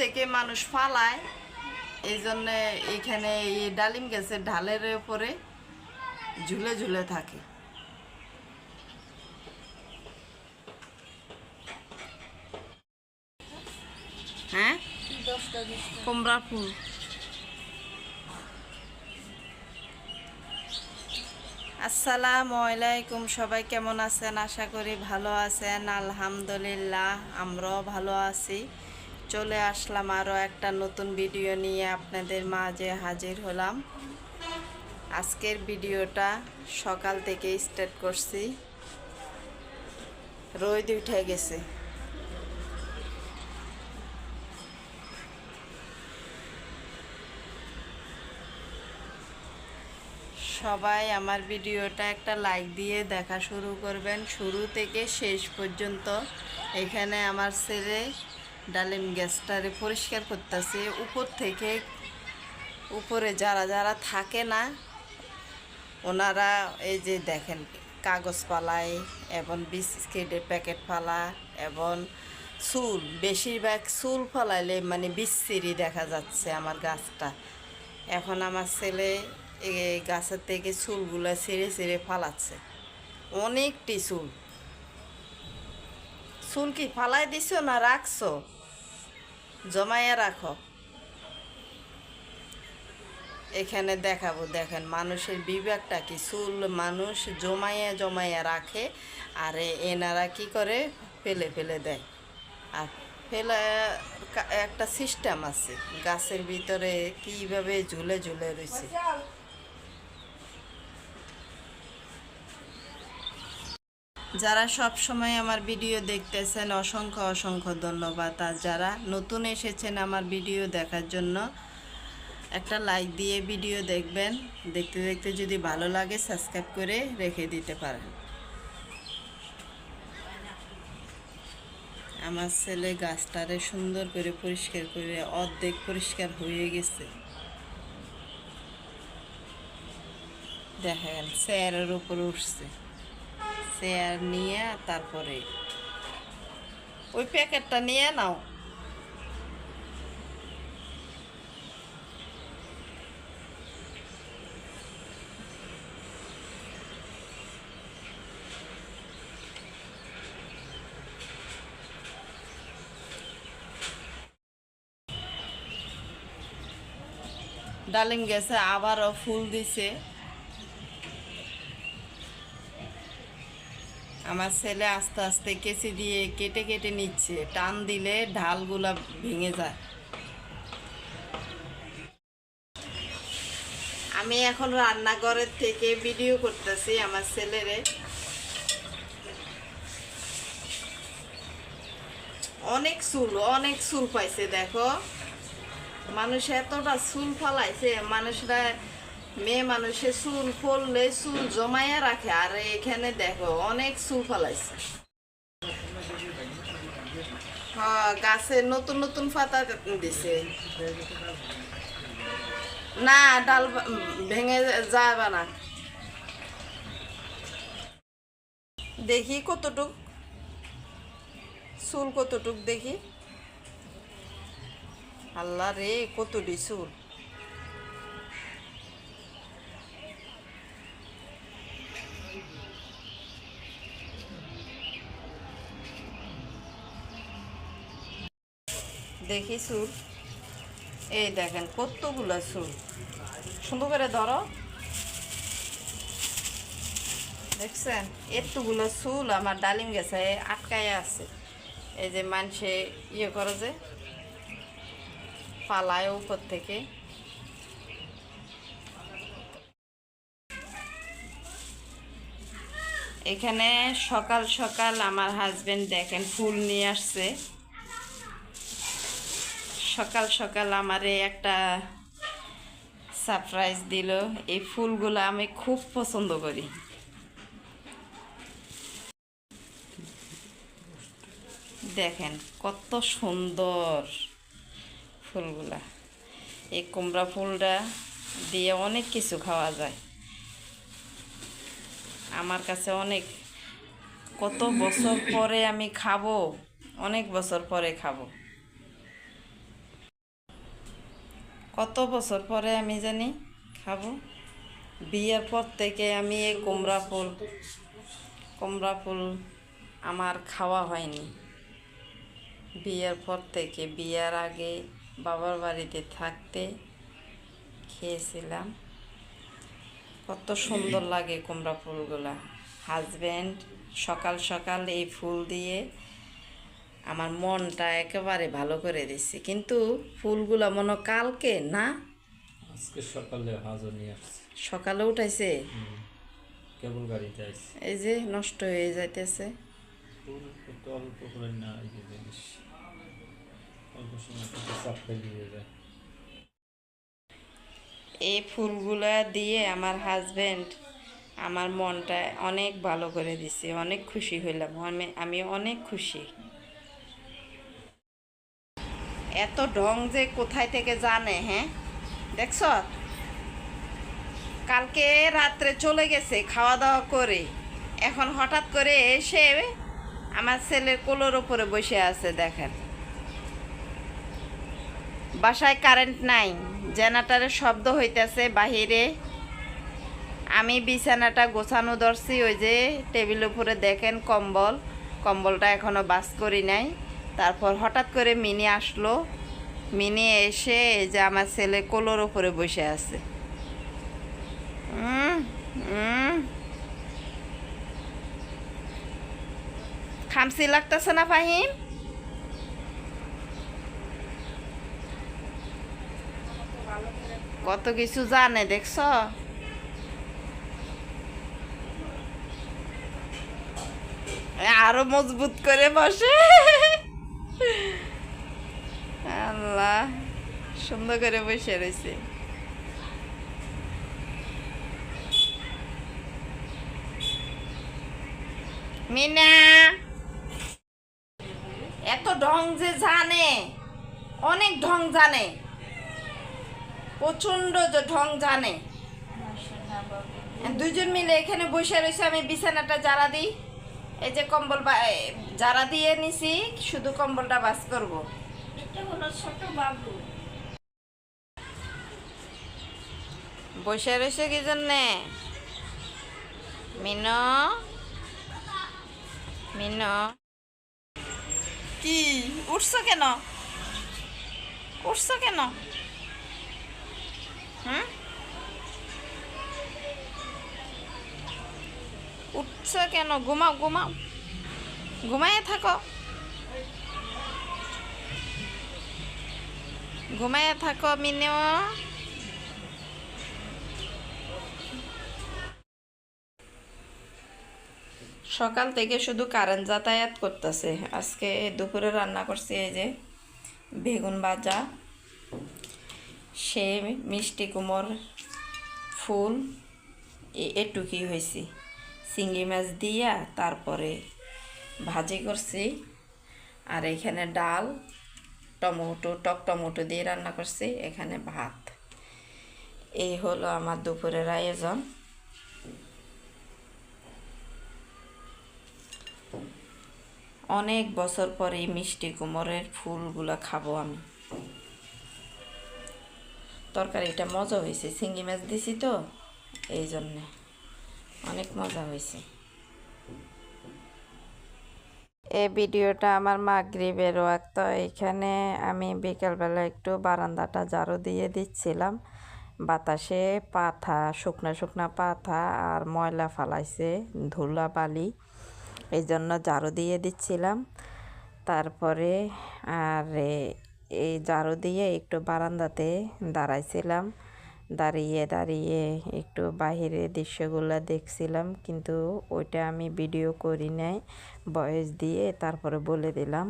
থেকে মানুষ ফালায়। এই জন্য এখানে এই ডালিম গাছের ঢালের উপরে ঝুলে ঝুলে থাকে। হ্যাঁ? কুমড়া ফুল। আসসালামু আলাইকুম, সবাই কেমন আছেন? আশা করি ভালো আছেন। আলহামদুলিল্লাহ, আমরাও ভালো আছি। চলে আসলাম আরও একটা নতুন ভিডিও নিয়ে আপনাদের মাঝে হাজির হলাম। আজকের ভিডিওটা সকাল থেকে স্টার্ট করছি। রোদ উঠে গেছে। সবাই আমার ভিডিওটা একটা লাইক দিয়ে দেখা শুরু করবেন। শুরু থেকে শেষ পর্যন্ত এখানে আমার ছেলে ডালিম গ্যাসটারে পরিষ্কার করতেছে। উপর থেকে উপরে যারা যারা থাকে না, ওনারা এই যে দেখেন, কাগজ পালায় এবং বিস্কিটের প্যাকেট ফালা এবং চুল, বেশিরভাগ চুল ফালাইলে মানে বিচ্ছিরি দেখা যাচ্ছে আমার গাছটা। এখন আমার ছেলে এই গাছের থেকে চুলগুলো ছেড়ে ছেড়ে ফালাচ্ছে। অনেকটি চুল। চুল কি ফালাই দিছো না রাখছো? জমাইয়া রাখো। এখানে দেখাবো, দেখেন মানুষের বিবেকটা কি? চুল মানুষ জমাইয়া জমাইয়া রাখে, আর এনারা কি করে? ফেলে ফেলে দেয়। আর ফেলে, একটা সিস্টেম আছে, গাছের ভিতরে কীভাবে ঝুলে ঝুলে রয়েছে। যারা সব সময় আমার ভিডিও দেখতেছেন, অসংখ্য অসংখ্য ধন্যবাদ। আর যারা নতুন এসেছেন আমার ভিডিও দেখার জন্য, একটা লাইক দিয়ে ভিডিও দেখবেন। দেখতে দেখতে যদি ভালো লাগে সাবস্ক্রাইব করে রেখে দিতে পারেন। আমার ছেলে গাছটারে সুন্দর করে পরিষ্কার করে, অর্ধেক পরিষ্কার হয়ে গেছে। দেখেন, চেয়ারের উপর উঠছে। চেয়ার নিয়ে তারপরে ওই প্যাকেটটা নিয়ে নাও। ডালিম গেছে আবারও ফুল দিছে। আমার ছেলে আস্তে আস্তে কেচি দিয়ে কেটে কেটে নিচ্ছে। টান দিলে ঢালগুলা ভেঙে যায়। আমি এখন রান্নাঘরের থেকে ভিডিও করতেছি আমার ছেলেরে। অনেক চুল অনেক চুল পাইছে, দেখো। মানুষ এতটা চুল ফালাইছে, মানুষরা মেয়ে মানুষের চুল ফললে চুল জমাইয়া রাখে। আর এখানে দেখো, অনেক চুল ফলাইছে। হ্যাঁ গাছে নতুন নতুন পাতা দিছে। না, ডাল ভেঙে যাবে না। দেখি কতটুক। চুল কতটুক দেখি। আল্লাহ রে, কতটি চুল। দেখি চুল এই দেখেন কতগুলো চুল সুন্দর করে ধরো। দেখছেন? এতগুলো চুল আমার ডালিম গেছে আটকায় আছে। এই যে মানুষে ইয়ে করে যে, পালায় উপর থেকে। এখানে সকাল সকাল আমার হাজবেন্ড দেখেন ফুল নিয়ে আসছে। সকাল সকাল আমারে একটা সারপ্রাইজ দিল। এই ফুলগুলো আমি খুব পছন্দ করি। দেখেন কত সুন্দর ফুলগুলা। এই কুমড়া ফুলটা দিয়ে অনেক কিছু খাওয়া যায়। আমার কাছে অনেক, কত বছর পরে আমি খাব, অনেক বছর পরে খাব। কত বছর পরে আমি জানি খাব? বিয়ের পর থেকে আমি এই কুমড়া ফুল কুমড়া ফুল আমার খাওয়া হয়নি। বিয়ের পর থেকে বিয়ের আগে বাবার বাড়িতে থাকতে খেয়েছিলাম। কত সুন্দর লাগে কুমড়া ফুলগুলা। হাজব্যান্ড সকাল সকাল এই ফুল দিয়ে আমার মনটা একেবারে ভালো করে দিচ্ছে কিন্তু ফুলগুলা মনে কালকে না? আজকে সকালে হাজার নিয়ে আসছে। সকালে উঠাইছে? কেবল গাড়িতে আসছে এই যে নষ্ট হয়ে যাইতেছে। অল্প করে না এই যে জিনিস। অল্প সময় থেকে দিয়ে যায়। এই ফুলগুলা দিয়ে আমার হাজবেন্ড আমার মনটা অনেক ভালো করে দিছে। অনেক খুশি হইলাম। আমি অনেক খুশি। এত ঢং যে কোথায় থেকে জানে হ্যাঁ? দেখছ? কালকে রাত্রে চলে গেছে খাওয়া দাওয়া করে। এখন হঠাৎ করে এসে আমার ছেলের কোলোর ওপরে বসে আছে, দেখেন। বাসায় কারেন্ট নাই, জেনারেটারের শব্দ হইতেছে বাহিরে। আমি বিছানাটা গোছানো ধরছি, ওই যে টেবিল উপরে দেখেন কম্বল। কম্বলটা এখনও বাস করি নাই। তারপর হঠাৎ করে মিনি আসলো। মিনি এসে যে আমার ছেলে কোলোর উপরে বসে আছে। খামসি লাগতেছে না ফাহিম? কত কিছু জানে, দেখছ? আরও মজবুত করে বসে। আল্লাহ সুন্দর করে বসে রয়েছে। মিনা! এত ঢং যে জানে অনেক ঢং জানে প্রচণ্ড যে ঢং জানে। দুজন মিলে এখানে বসে রয়েছে আমি বিছানাটা জ্বালা দিই। এই যে কম্বল জারা দিয়ে নিছি শুধু কম্বলটা বাস করব। এটা হলো ছোট বাবু বসে রয়েছে কি জন্যে? মিন? মিন? কি? উঠছো কেন? উঠছো কেন? হুম? উঠছো কেন? ঘুমাও ঘুমাও। ঘুমায় থাকো। ঘুমায় থাকো মিনো সকাল থেকে শুধু কারেন্ট যাতায়াত করতেছে। আজকে দুপুরে রান্না করছি এই যে বেগুন ভাজা সে মিষ্টি কুমোর ফুল, এ- এটুকুই হয়েছি। চিংড়ি মাছ দিয়া তারপরে ভাজি করছি। আর এখানে ডাল, টমেটো, টক টমেটো দিয়ে রান্না করছি, এখানে ভাত। এই হলো আমার দুপুরের আয়োজন। অনেক বছর পরে মিষ্টি কুমড়ের ফুলগুলো খাব আমি। তরকারিটা মজা হয়েছে, চিংড়ি মাছ দিছি তো, এই জন্যে। অনেক মজা হয়েছে। এই ভিডিওটা আমার মাগরিবের ওয়াক্ত। এখানে আমি বিকালবেলা একটু বারান্দাটা ঝাড়ু দিয়ে দিচ্ছিলাম। বাতাসে পাথা, শুকনা শুকনা পাথা আর ময়লা ফালাইছে, ধুলা বালি। এই জন্য ঝাড়ু দিয়ে দিচ্ছিলাম। তারপরে আর এই ঝাড়ু দিয়ে একটু বারান্দাতে দাঁড়াইছিলাম। দাঁড়িয়ে দাঁড়িয়ে একটু বাহিরে দৃশ্যগুলো দেখছিলাম, কিন্তু ওইটা আমি ভিডিও করি নাই ভয়েস দিয়ে তারপরে বলে দিলাম।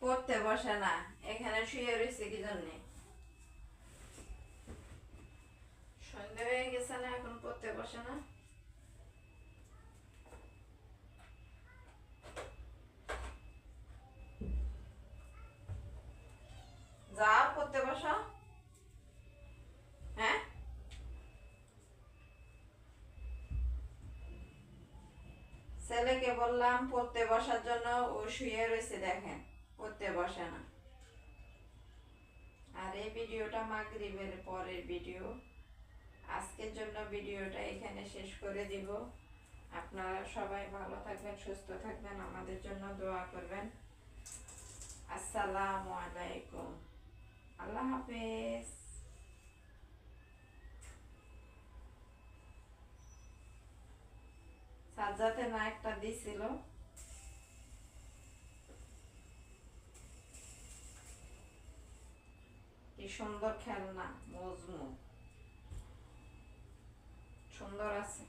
পড়তে বসে না, এখানে শুয়ে রয়েছে কি হয়ে গেছে না, এখন পড়তে বসে না। পড়তে বসো। হ্যাঁ? ছেলেকে বললাম, পড়তে বসার জন্য ও শুয়ে রয়েছে দেখেন, পড়তে বসে না। আর এই ভিডিওটা মাগরিবের পরের ভিডিও। আজকের জন্য ভিডিওটা এখানে শেষ করে দিব। আপনারা সবাই ভালো থাকবেন, সুস্থ থাকবেন, আমাদের জন্য দোয়া করবেন। আসসালামু আলাইকুম। আল্লাহ হাফেজ। সাজ্জাতে না একটা দিছিল। কি সুন্দর খেলনা মজমু সুন্দর আছে।